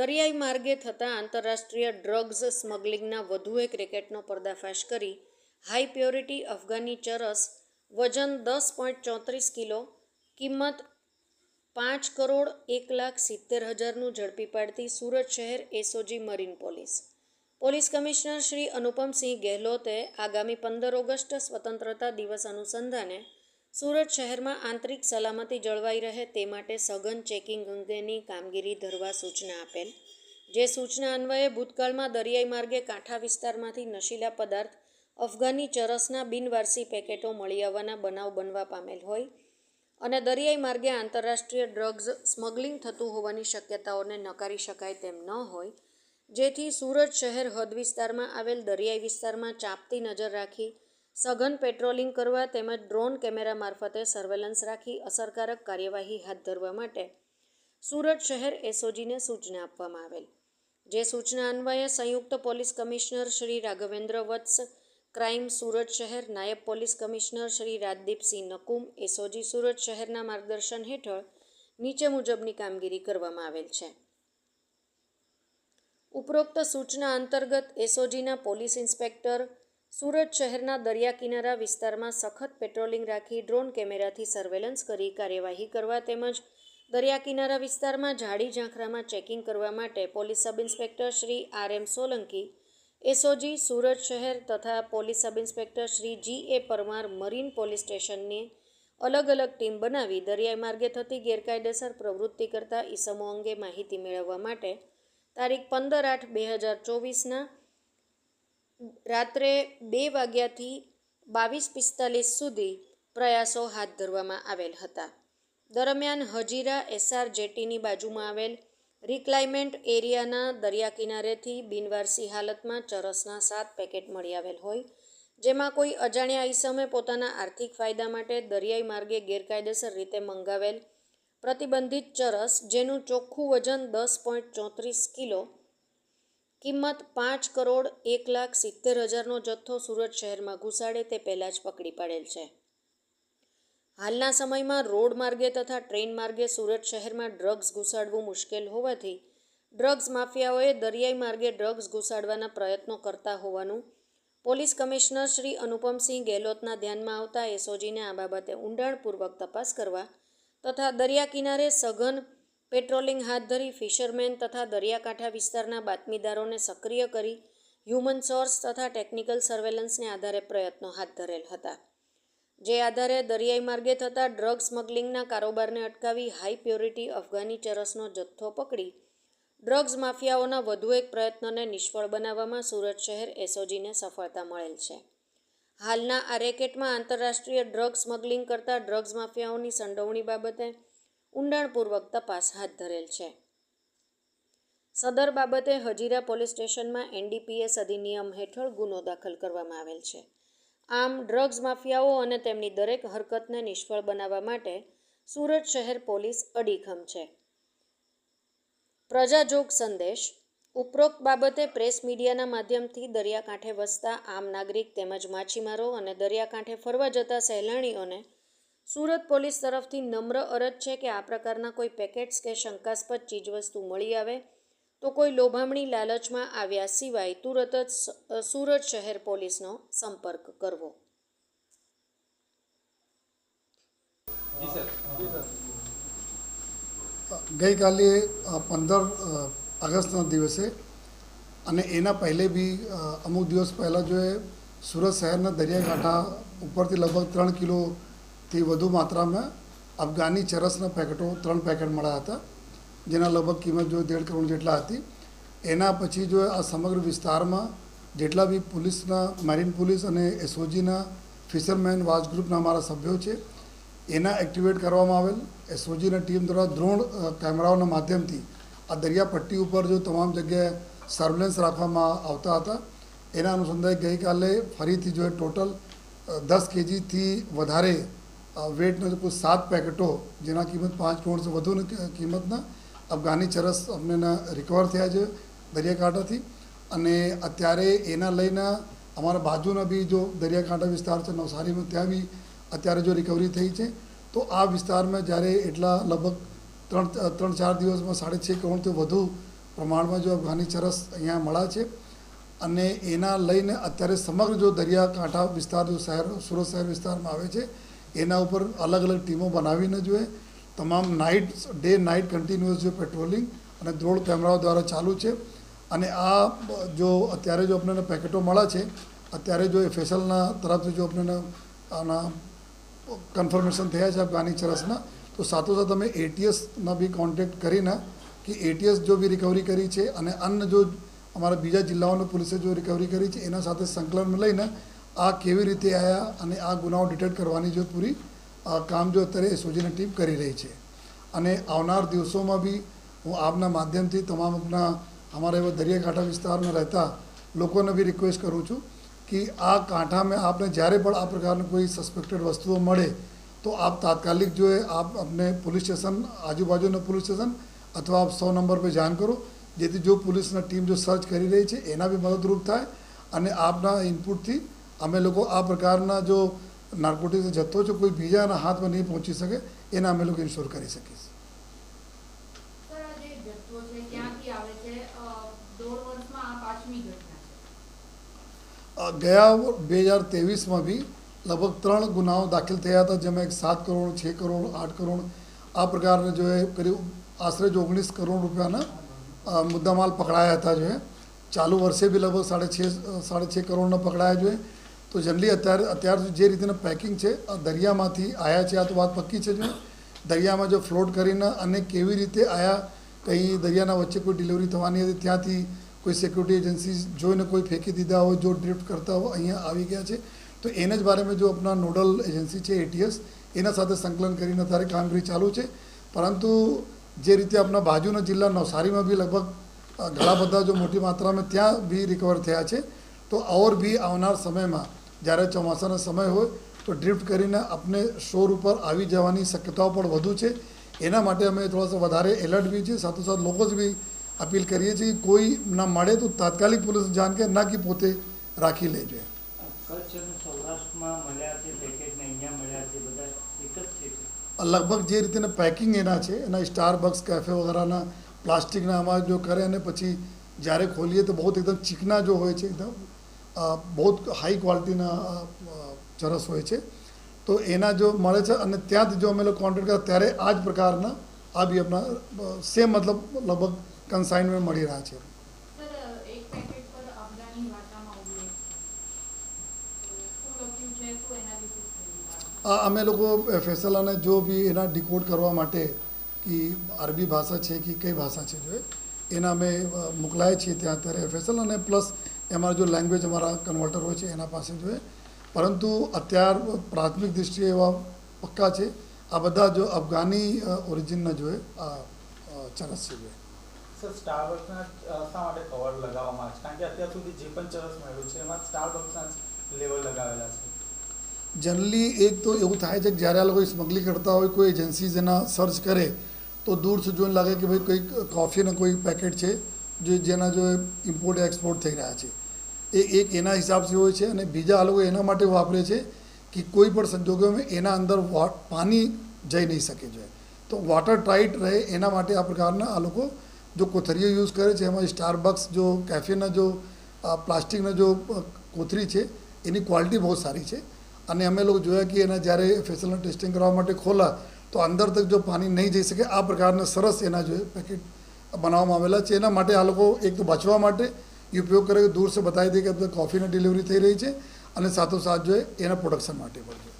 દરિયાઈ માર્ગે થતા આંતરરાષ્ટ્રીય ડ્રગ્સ સ્મગલિંગના વધુ એક રેકેટનો પર્દાફાશ કરી હાઈ પ્યોરિટી અફઘાની ચરસ વજન દસ પોઈન્ટ ચોત્રીસ કિલો, કિંમત પાંચ કરોડ એક લાખ સિત્તેર હજારનું ઝડપી પાડતી સુરત શહેર SOG marine police. Police commissioner Shri Anupamsinh ગેહલોતે આગામી પંદર ઓગસ્ટ સ્વતંત્રતા દિવસ અનુસંધાને સુરત શહેરમાં આંતરિક સલામતી જળવાઈ રહે તે માટે સઘન ચેકિંગ અંગેની કામગીરી ધરવા સૂચના આપેલ. જે સૂચના અન્વયે ભૂતકાળમાં દરિયાઈ માર્ગે કાંઠા વિસ્તારમાંથી નશીલા પદાર્થ, અફઘાની ચરસના બિનવારસી પેકેટો મળી આવવાના બનાવ બનવા પામેલ હોય અને દરિયાઈ માર્ગે આંતરરાષ્ટ્રીય ડ્રગ્સ સ્મગલિંગ થતું હોવાની શક્યતાઓને નકારી શકાય તેમ ન હોય, જેથી સુરત શહેર હદ વિસ્તારમાં આવેલ દરિયાઈ વિસ્તારમાં ચાંપતી નજર રાખી સઘન પેટ્રોલિંગ કરવા તેમજ ડ્રોન કેમેરા મારફતે સર્વેલન્સ રાખી અસરકારક કાર્યવાહી હાથ ધરવા માટે સુરત શહેર એસઓજીને સૂચના આપવામાં આવેલ. જે સૂચના અન્વયે સંયુક્ત police commissioner Shri Raghavendra Vats, crime Surat શહેર નાયબ police commissioner Shri Rajdeepsinh Nakum, SOG Surat શહેરના માર્ગદર્શન હેઠળ નીચે મુજબની કામગીરી કરવામાં આવેલ છે. ઉપરોક્ત સૂચના અંતર્ગત એસઓજીના પોલીસ ઇન્સ્પેક્ટર સુરત શહેરના દરિયા કિનારા વિસ્તારમાં સખત પેટ્રોલિંગ રાખી ડ્રોન કેમેરાથી સર્વેલન્સ કરી કાર્યવાહી કરવા તેમજ દરિયા કિનારા વિસ્તારમાં ઝાડી ઝાંખરામાં ચેકિંગ કરવા માટે police sub inspector Shri R M Solanki, SOG Surat શહેર તથા police sub inspector Shri G A Parmar marine police સ્ટેશનની અલગ અલગ ટીમ બનાવી દરિયાઈ માર્ગે થતી ગેરકાયદેસર પ્રવૃત્તિ કરતા ઈસમો અંગે માહિતી મેળવવા માટે તારીખ પંદર આઠ બે હજાર ચોવીસના રાત્રે બે વાગ્યાથી બાવીસ પિસ્તાલીસ સુધી પ્રયાસો હાથ ધરવામાં આવેલ હતા. દરમિયાન હજીરા એસઆર જેટીની બાજુમાં આવેલ રિક્લાઇમેન્ટ એરિયાના દરિયા કિનારેથી બિનવારસી હાલતમાં ચરસના સાત પેકેટ મળી આવેલ હોય, જેમાં કોઈ અજાણ્યા ઈસમે પોતાના આર્થિક ફાયદા માટે દરિયાઈ માર્ગે ગેરકાયદેસર રીતે મંગાવેલ પ્રતિબંધિત ચરસ, જેનું ચોખ્ખું વજન દસ પોઈન્ટ ચોત્રીસ કિલો કિંમત પાંચ કરોડ એક લાખ સિત્તેર હજારનો જથ્થો સુરત શહેરમાં ઘુસાડે તે પહેલાં જ પકડી પાડેલ છે. હાલના સમયમાં રોડ માર્ગે તથા ટ્રેન માર્ગે સુરત શહેરમાં ડ્રગ્સ ઘુસાડવું મુશ્કેલ હોવાથી ડ્રગ્સ માફિયાઓએ દરિયાઈ માર્ગે ડ્રગ્સ ઘુસાડવાના પ્રયત્નો કરતા હોવાનું પોલીસ કમિશનર શ્રી અનુપમસિંહ ગેહલોતના ધ્યાનમાં આવતા એસઓજીને આ બાબતે ઊંડાણપૂર્વક તપાસ કરવા તથા દરિયા કિનારે સઘન પેટ્રોલિંગ હાથ ધરી ફિશરમેન તથા દરિયાકાંઠા વિસ્તારના બાતમીદારોને સક્રિય કરી હ્યુમન સોર્સ તથા ટેકનિકલ સર્વેલન્સને આધારે પ્રયત્નો હાથ ધરેલ હતા. જે આધારે દરિયાઈ માર્ગે થતા ડ્રગ સ્મગલિંગના કારોબારને અટકાવી હાઈ પ્યોરિટી અફઘાની ચરસનો જથ્થો પકડી, ડ્રગ્સ માફિયાઓના વધુ એક પ્રયત્નને નિષ્ફળ બનાવવામાં સુરત શહેર એસઓજીને સફળતા મળેલ છે. હાલના આ રેકેટમાં આંતરરાષ્ટ્રીય ડ્રગ સ્મગલિંગ કરતા ડ્રગ્સ માફિયાઓની સંડોવણી બાબતે ઊંડાણપૂર્વક તપાસ હાથ ધરેલ છે. સદર બાબતે હજીરા પોલીસ સ્ટેશનમાં એનડીપીએસ અધિનિયમ હેઠળ ગુનો દાખલ કરવામાં આવેલ છે. આમ, ડ્રગ્સ માફિયાઓ અને તેમની દરેક હરકતને નિષ્ફળ બનાવવા માટે સુરત શહેર પોલીસ અડીખમ છે. પ્રજાજોગ સંદેશ. ઉપરોક્ત બાબતે પ્રેસ મીડિયાના માધ્યમથી દરિયાકાંઠે વસતા આમ નાગરિક તેમજ માછીમારો અને દરિયાકાંઠે ફરવા જતા સહેલાણીઓને સુરત પોલીસ તરફથી નમ્ર અરજ છે કે આ પ્રકારના કોઈ પેકેટ્સ કે શંકાસ્પદ ચીજવસ્તુ મળી આવે તો કોઈ લોભામણી લાલચમાં આવ્યા સિવાય તુરત જ સુરત શહેર પોલીસનો સંપર્ક કરવો. ગઈકાલે પંદર ઓગસ્ટના દિવસે અને એના પહેલે બી અમુક દિવસ પહેલાં જો એ સુરત શહેરના દરિયાકાંઠા ઉપરથી લગભગ ત્રણ કિલોથી વધુ માત્રામાં અફઘાની ચરસના પેકેટો ત્રણ પેકેટ મળ્યા હતા, જેના લગભગ કિંમત જો દેઢ કરોડ જેટલા હતી. એના પછી જો આ સમગ્ર વિસ્તારમાં જેટલા બી પોલીસના મેરીન પોલીસ અને એસઓજીના ફિશરમેન વાચ ગ્રુપના અમારા સભ્યો છે, એના એક્ટિવેટ કરવામાં આવેલ. એસઓજીના ટીમ દ્વારા દ્રોણ કેમેરાઓના માધ્યમથી આ દરિયા પટ્ટી ઉપર જો તમામ જગ્યાએ સર્વેલન્સ રાખવામાં આવતા હતા. એના અનુસંધાને ગઈકાલે ફરીથી જો ટોટલ દસ કેજીથી વધારે વેટના જે કુલ સાત પેકેટો જેના કિંમત પાંચ કરોડથી વધુની કિંમતના અફઘાની ચરસ અમને રિકવર થયા છે દરિયાકાંઠાથી અને અત્યારે એના લઈને અમારા બાજુના બી જો દરિયાકાંઠા વિસ્તાર છે નવસારીમાં ત્યાં બી અત્યારે જો રિકવરી થઈ છે તો આ વિસ્તારમાં જ્યારે એટલા લગભગ ત્રણ ત્રણ ચાર દિવસમાં સાડે છ કરોડથી વધુ પ્રમાણમાં જો અફઘાની ચરસ અહીંયા મળ્યા છે અને એના લઈને અત્યારે સમગ્ર જો દરિયાકાંઠા વિસ્તાર જો શહેર સુરત શહેર વિસ્તારમાં આવે છે એના ઉપર અલગ અલગ ટીમો બનાવીને જોઈએ. તમામ નાઇટ ડે નાઇટ કન્ટિન્યુઅસ જો પેટ્રોલિંગ અને દ્રોણ કેમેરાઓ દ્વારા ચાલુ છે. અને આ જો અત્યારે જો આપણને પેકેટો મળ્યા છે, અત્યારે જો એ ફેસલના તરફથી જો આપણને આના કન્ફર્મેશન થયા છે અફઘાની ચરસના, તો સાથોસાથ અમે એટીએસના બી કોન્ટેક્ટ કરીને કે એટીએસ જો બી રિકવરી કરી છે અને અન્ય જો અમારા બીજા જિલ્લાઓની પોલીસે જો રિકવરી કરી છે, એના સાથે સંકલન લઈને આ કેવી રીતે આવ્યા અને આ ગુનાઓ ડિટેક્ટ કરવાની જો પૂરી કામ જો અત્યારે એસઓજીની ટીમ કરી રહી છે. અને આવનાર દિવસોમાં બી હું આપના માધ્યમથી તમામના અમારા એવા દરિયાકાંઠા વિસ્તારમાં રહેતા લોકોને બી રિક્વેસ્ટ કરું છું કે આ કાંઠામાં આપને જ્યારે પણ આ પ્રકારની કોઈ સસ્પેક્ટેડ વસ્તુઓ મળે, તો આપ તાત્કાલિક જો આપ અમને પોલીસ સ્ટેશન, આજુબાજુના પોલીસ સ્ટેશન અથવા આપ સો નંબર પર જાણ કરો, જેથી જો પોલીસની ટીમ જો સર્ચ કરી રહી છે, એના બી મદદરૂપ થાય અને આપના ઇનપુટથી અમે લોકો આ પ્રકારના જો નાર્કોટિક્સ જથ્થો છે કોઈ બીજાના હાથમાં નહીં પહોંચી શકે એના અમે લોકો ઇન્શ્યોર કરી શકીશું સર આ જે જથ્થો છે ક્યાંથી આવે છે અ, દોઢ વર્ષમાં આ પાંચમી ઘટના છે અ, ગયા બે હજાર ત્રેવીસમાં બી લગભગ ત્રણ ગુનાઓ દાખલ થયા હતા જેમાં એક સાત કરોડ છ કરોડ આઠ કરોડ આ પ્રકારના જો એ કરીબ આશરે જો ઓગણીસ કરોડ રૂપિયાના અ, મુદ્દામાલ પકડાયા હતા જો એ ચાલુ વર્ષે બી લગભગ સાડે છ સાડે છ કરોડના પકડાયા જોઈએ તો જનરલી અત્યારે અત્યાર સુધી જે રીતના પેકિંગ છે દરિયામાંથી આવ્યા છે, આ તો વાત પક્કી છે જો દરિયામાં જો ફ્લોટ કરીને અને કેવી રીતે આયા, કંઈ દરિયાના વચ્ચે કોઈ ડિલિવરી થવાની હતી, ત્યાંથી કોઈ સિક્યુરિટી એજન્સી જોઈને કોઈ ફેંકી દીધા હોય, જો ડ્રિફ્ટ કરતા હોય, અહીંયા આવી ગયા છે. તો એને જ બારેમાં જો આપણા નોડલ એજન્સી છે એટીએસ એના સાથે સંકલન કરીને અત્યારે કામગીરી ચાલુ છે. પરંતુ જે રીતે આપણા બાજુના જિલ્લા નવસારીમાં બી લગભગ ઘણા બધા જો મોટી માત્રામાં ત્યાં બી રિકવર થયા છે, તો ઓર બી આવનાર સમયમાં જ્યારે ચોમાસાનો સમય હોય તો ડ્રિફ્ટ કરીને આપણે શોર ઉપર આવી જવાની શક્યતાઓ પણ વધુ છે. એના માટે અમે થોડા વધારે એલર્ટ બી છીએ સાથોસાથ લોકો જ બી અપીલ કરીએ છીએ કે કોઈ ના મળે તો તાત્કાલિક પોલીસ જાણ કે ના કે પોતે રાખી લેજો? લગભગ જે રીતે પેકિંગ એના છે એના સ્ટાર બક્સ કેફે વગેરેના પ્લાસ્ટિકના આમાં જો કરે અને પછી જ્યારે ખોલીએ તો બહુ એકદમ ચીકના જો હોય છે એકદમ બહુ હાઈ ક્વોલિટીના ચરસ હોય છે. તો એના જો મળે છે અને ત્યાંથી જો અમે લોકો કોન્ટેક્ટ કરતા ત્યારે આ જ પ્રકારના આ બી આપણા સેમ મતલબ લગભગ કન્સાઇનમેન્ટ મળી રહ્યા છે. આ અમે લોકો ફેસલાને જો બી એના ડિકોડ કરવા માટે કે અરબી ભાષા છે કે કઈ ભાષા છે જો એના અમે મોકલાય છીએ ત્યાં અત્યારે ફેસલ અને પ્લસ એમાં જો લેંગ્વેજ અમારા કન્વર્ટર હોય છે એના પાસે જોઈએ. પરંતુ અત્યાર પ્રાથમિક દૃષ્ટિએ એવા પક્કા છે. આ બધા જો અફઘાની ઓરિજિનના જોઈએ. આ ચરસ છે જોઈએ. સર સ્ટારબક્સના શા માટે કવર લગાવવામાં આવે છે? કારણ કે અત્યાર સુધી જે પણ ચરસ મળ્યું છે એમાં સ્ટારબક્સના લેવલ લગાવેલા છે. જનરલી એક તો એવું થાય છે કે જ્યારે આ લોકો સ્મગલિંગ કરતા હોય કોઈ એજન્સીઝ એના સર્ચ કરે તો દૂરથી જોઈને લાગે કે ભાઈ કંઈક કોફીના કોઈ પેકેટ છે જે જેના જો ઇમ્પોર્ટ એક્સપોર્ટ થઈ રહ્યા છે. એ એક એના હિસાબથી હોય છે અને બીજા લોકો એના માટે વાપરે છે કે કોઈ પણ સંજોગોમાં એના અંદર પાણી જઈ નહીં શકે જોઈએ તો વોટર ટાઈટ રહે એના માટે આ પ્રકારના આ લોકો જો કોથરીઓ યુઝ કરે છે, એમાં સ્ટારબક્સ જો કેફેના જો પ્લાસ્ટિકના જો કોથરી છે, એની ક્વોલિટી બહુ સારી છે. અને અમે લોકો જોયા કે એના જ્યારે ફેસલના ટેસ્ટિંગ કરવા માટે ખોલા તો અંદર તક જો પાણી નહીં જઈ શકે, આ પ્રકારના સરસ એના જો પેકેટ બનાવવામાં આવેલા છે. એના માટે આ લોકો એક તો બચવા માટે એ ઉપયોગ કરે દૂર બતાવી દે કે કોફીની ડિલિવરી થઈ રહી છે, અને સાથોસાથ જો એના પ્રોડક્શન માટે પણ